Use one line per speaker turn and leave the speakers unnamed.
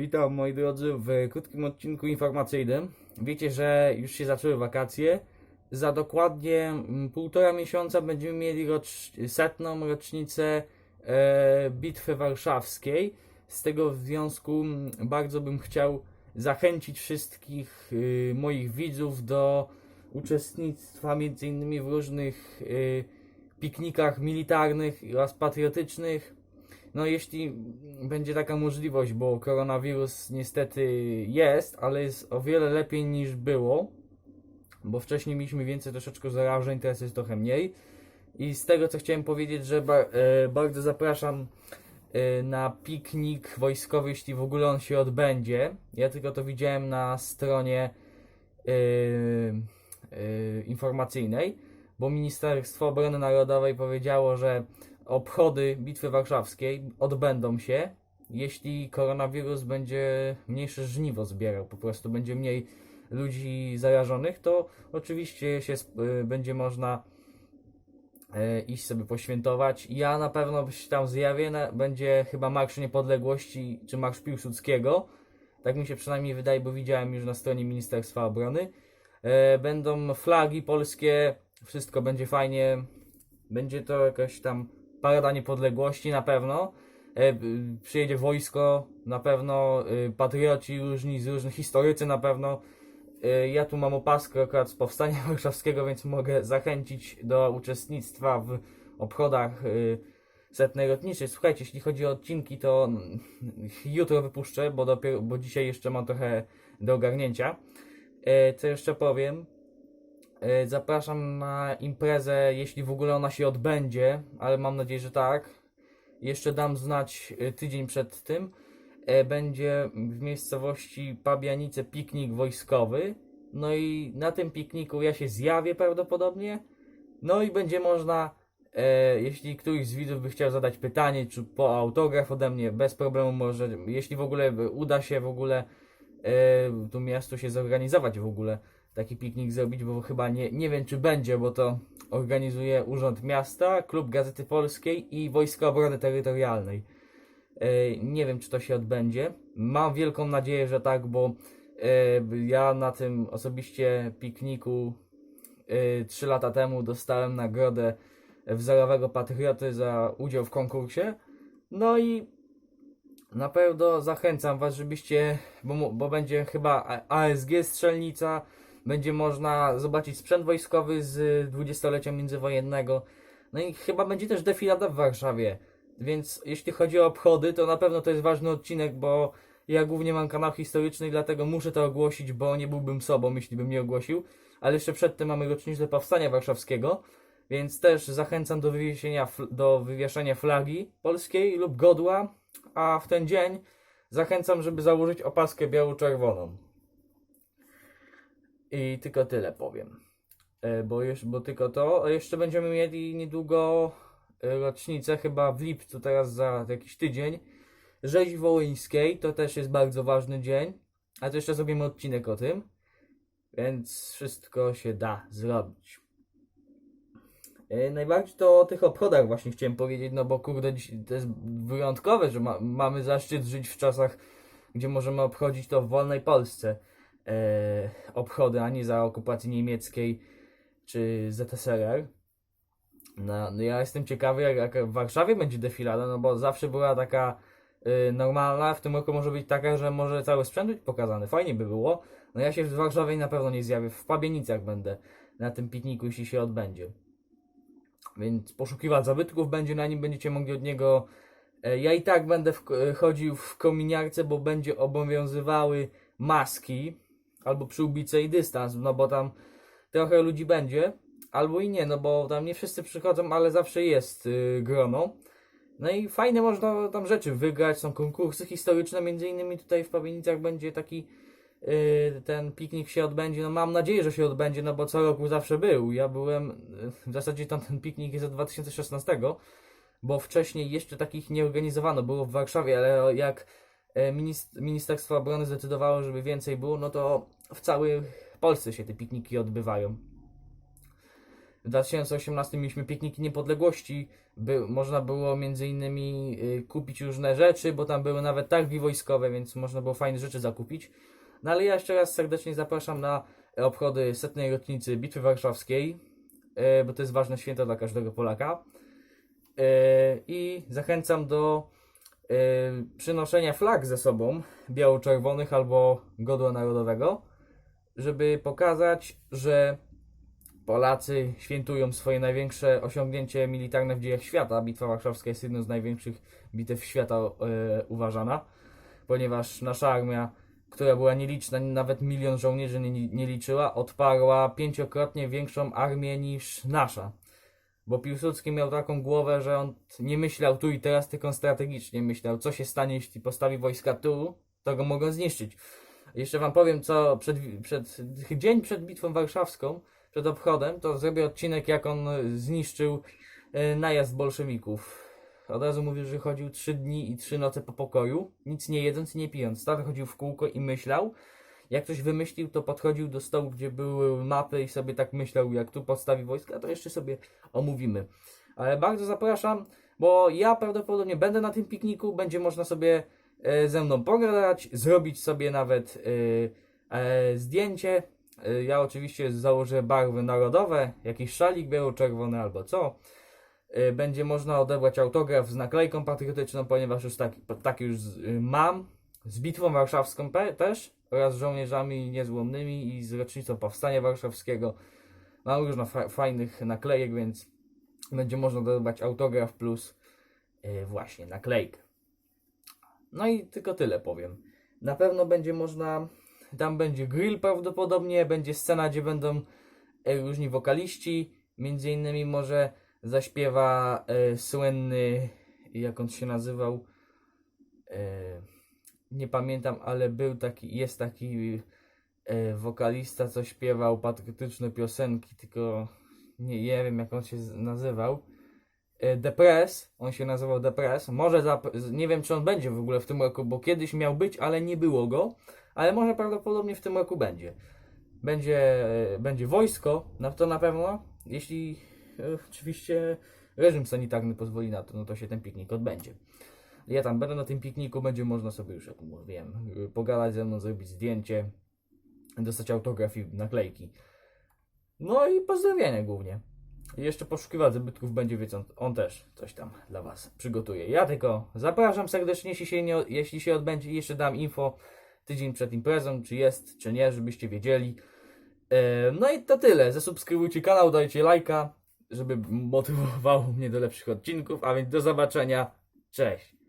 Witam moi drodzy w krótkim odcinku informacyjnym. Wiecie, że już się zaczęły wakacje. Za dokładnie mm, półtora miesiąca będziemy mieli rocz, setną rocznicę e, Bitwy Warszawskiej. Z tego związku mm, bardzo bym chciał zachęcić wszystkich y, moich widzów do uczestnictwa m.in. w różnych y, piknikach militarnych oraz patriotycznych. No jeśli będzie taka możliwość, bo koronawirus niestety jest, ale jest o wiele lepiej niż było, bo wcześniej mieliśmy więcej troszeczkę zarażeń, teraz jest trochę mniej. I z tego co chciałem powiedzieć, że ba e, bardzo zapraszam e, na piknik wojskowy, jeśli w ogóle on się odbędzie. Ja tylko to widziałem na stronie e, e, informacyjnej, bo Ministerstwo Obrony Narodowej powiedziało, że obchody Bitwy Warszawskiej odbędą się, jeśli koronawirus będzie mniejsze żniwo zbierał, po prostu będzie mniej ludzi zarażonych, to oczywiście się y, będzie można e, iść sobie poświętować. Ja na pewno się tam zjawię, będzie chyba Marsz Niepodległości czy Marsz Piłsudskiego. Tak mi się przynajmniej wydaje, bo widziałem już na stronie Ministerstwa Obrony. E, Będą flagi polskie, wszystko będzie fajnie. Będzie to jakaś tam Parada Niepodległości na pewno. E, przyjedzie wojsko na pewno, e, patrioci różni, z różnych historycy na pewno. E, ja tu mam opaskę akurat z Powstania Warszawskiego, więc mogę zachęcić do uczestnictwa w obchodach setnej lotniczej. Słuchajcie, jeśli chodzi o odcinki, to mm, jutro wypuszczę, bo, dopiero, bo dzisiaj jeszcze mam trochę do ogarnięcia. Co jeszcze powiem? E, Zapraszam na imprezę, jeśli w ogóle ona się odbędzie, ale mam nadzieję, że tak. Jeszcze dam znać e, tydzień przed tym. E, Będzie w miejscowości Pabianice piknik wojskowy. No i na tym pikniku ja się zjawię prawdopodobnie. No i będzie można, jeśli któryś z widzów by chciał zadać pytanie, czy po autograf ode mnie, bez problemu może, jeśli w ogóle uda się w ogóle e, tu miasto się zorganizować w ogóle taki piknik zrobić, bo chyba nie, nie wiem czy będzie, bo to organizuje Urząd Miasta, Klub Gazety Polskiej i Wojska Obrony Terytorialnej. E, Nie wiem czy to się odbędzie. Mam wielką nadzieję, że tak, bo e, ja na tym osobiście pikniku e, 3 lata temu dostałem nagrodę wzorowego patrioty za udział w konkursie. No i na pewno zachęcam Was, żebyście, bo, bo będzie chyba ASG strzelnica, będzie można zobaczyć sprzęt wojskowy z dwudziestolecia międzywojennego. No i chyba będzie też defilada w Warszawie. Więc jeśli chodzi o obchody, to na pewno to jest ważny odcinek, bo ja głównie mam kanał historyczny i dlatego muszę to ogłosić, bo nie byłbym sobą, jeśli bym nie ogłosił. Ale jeszcze przedtem mamy rocznicę Powstania Warszawskiego, więc też zachęcam do wywieszenia, do wywieszenia flagi polskiej lub godła, a w ten dzień zachęcam, żeby założyć opaskę biało-czerwoną. I tylko tyle powiem. E, Bo, już, bo tylko to. Jeszcze będziemy mieli niedługo e, rocznicę, chyba w lipcu, teraz za jakiś tydzień. Rzezi Wołyńskiej, to też jest bardzo ważny dzień. A to jeszcze zrobimy odcinek o tym. Więc wszystko się da zrobić. E, Najbardziej to o tych obchodach właśnie chciałem powiedzieć, no bo kurde, to jest wyjątkowe, że ma, mamy zaszczyt żyć w czasach, gdzie możemy obchodzić to w wolnej Polsce obchody, a nie za okupacji niemieckiej czy ZSRR. No, no ja jestem ciekawy, jak, jak w Warszawie będzie defilada, no bo zawsze była taka y, normalna, w tym roku może być taka, że może cały sprzęt być pokazany, fajnie by było. No ja się w Warszawie na pewno nie zjawię, w Pabienicach będę na tym pikniku, jeśli się odbędzie. Więc poszukiwać zabytków będzie, na nim będziecie mogli od niego. E, ja i tak będę w, e, chodził w kominiarce, bo będzie obowiązywały maski albo przyłbice i dystans, no bo tam trochę ludzi będzie, albo i nie, no bo tam nie wszyscy przychodzą, ale zawsze jest y, grono. No i fajne można tam rzeczy wygrać, są konkursy historyczne, między innymi tutaj w Pawienicach będzie taki y, ten piknik się odbędzie, no mam nadzieję, że się odbędzie, no bo co roku zawsze był. Ja byłem, w zasadzie tam ten piknik jest od 2016, bo wcześniej jeszcze takich nie organizowano, było w Warszawie, ale jak Ministerstwo Obrony zdecydowało, żeby więcej było, no to w całej Polsce się te pikniki odbywają. W 2018 mieliśmy pikniki niepodległości by, można było między innymi y, kupić różne rzeczy, bo tam były nawet targi wojskowe, więc można było fajne rzeczy zakupić. No ale ja jeszcze raz serdecznie zapraszam na obchody setnej rocznicy Bitwy Warszawskiej, y, bo to jest ważne święto dla każdego Polaka. Y, I zachęcam do przynoszenia flag ze sobą, biało-czerwonych albo godła narodowego, żeby pokazać, że Polacy świętują swoje największe osiągnięcie militarne w dziejach świata. Bitwa Warszawska jest jedną z największych bitew świata e, uważana, ponieważ nasza armia, która była nieliczna, nawet milion żołnierzy nie, nie liczyła, odparła pięciokrotnie większą armię niż nasza. Bo Piłsudski miał taką głowę, że on nie myślał tu i teraz, tylko strategicznie myślał, co się stanie, jeśli postawi wojska tu, to go mogą zniszczyć. Jeszcze wam powiem, co przed, przed, dzień przed Bitwą Warszawską, przed obchodem, to zrobię odcinek, jak on zniszczył e, najazd bolszewików. Od razu mówił, że chodził trzy dni i trzy noce po pokoju, nic nie jedząc i nie pijąc. Stary chodził w kółko i myślał. Jak coś wymyślił, to podchodził do stołu, gdzie były mapy i sobie tak myślał, jak tu postawi wojska, to jeszcze sobie omówimy. Ale bardzo zapraszam, bo ja prawdopodobnie będę na tym pikniku, będzie można sobie e, ze mną pogadać, zrobić sobie nawet e, e, zdjęcie. Ja oczywiście założę barwy narodowe, jakiś szalik biało-czerwony albo co. Będzie można odebrać autograf z naklejką patriotyczną, ponieważ już taki już y, mam. Z Bitwą Warszawską też oraz żołnierzami niezłomnymi i z rocznicą Powstania Warszawskiego. Mam różno fa- fajnych naklejek, więc będzie można odebrać autograf plus e, właśnie naklejkę. No i tylko tyle powiem. Na pewno będzie można, tam będzie grill prawdopodobnie, będzie scena, gdzie będą e, różni wokaliści, między innymi może zaśpiewa e, słynny, jak on się nazywał, e, nie pamiętam, ale był taki, jest taki e, wokalista, co śpiewał patriotyczne piosenki, tylko nie, nie wiem jak on się nazywał. E, Depres, on się nazywał Depres. Może nie wiem, czy on będzie w ogóle w tym roku, bo kiedyś miał być, ale nie było go. Ale może prawdopodobnie w tym roku będzie. Będzie, e, będzie wojsko, na to na pewno. Jeśli e, oczywiście reżim sanitarny pozwoli na to, no to się ten piknik odbędzie. Ja tam będę na tym pikniku, będzie można sobie już, jak mówiłem, e, pogadać ze mną, zrobić zdjęcie, dostać autograf i naklejki. No i pozdrowienia głównie. Jeszcze poszukiwać zabytków będzie, więc on, on też coś tam dla Was przygotuje. Ja tylko zapraszam serdecznie, jeśli się, nie, jeśli się odbędzie, jeszcze dam info tydzień przed imprezą, czy jest, czy nie, żebyście wiedzieli. E, No i to tyle. Zasubskrybujcie kanał, dajcie lajka, żeby motywowało mnie do lepszych odcinków, a więc do zobaczenia. Cześć!